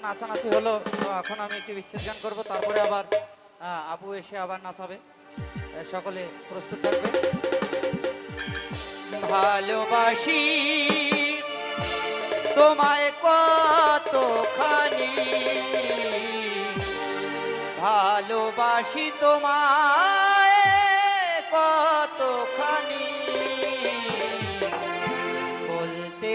নাচানাচি হলো। এখন আমি একটু গান করব, তারপরে আবার আপু এসে আবার নাচাবে। সকলে প্রস্তুত থাকবে। ভালোবাসি, তোমায় কতখানি ভালোবাসি, তোমায় কতখানি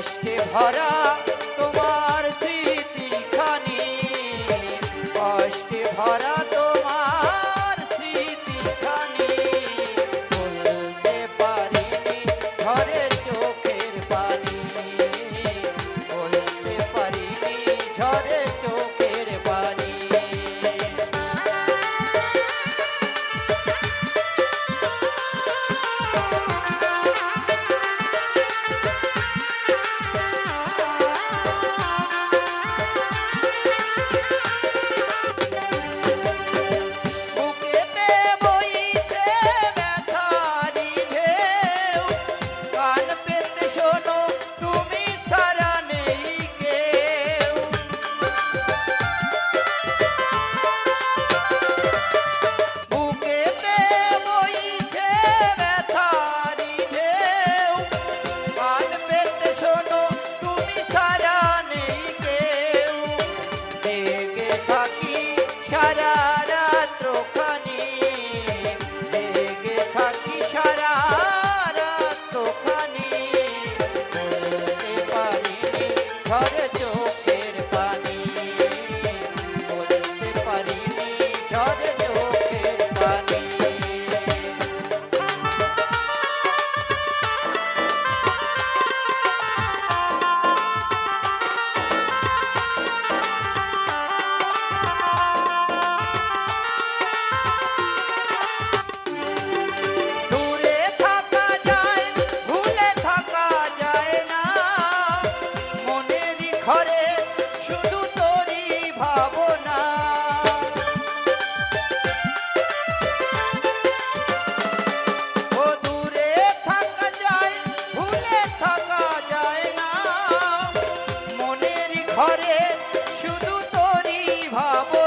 কষ্টে ভরা তোমার স্মৃতিখানি কষ্টে ভরা তোমার স্মৃতিখানি বলতে পারিনি ঝরে চোখের পানি। বলতে পারিনি ঝরে তারা ঘরে শুধু তোরই ভাবনা। ও দূরে থাকা যায়, ভুলে থাকা যায় না। মনের ঘরে শুধু তোরই ভাবনা।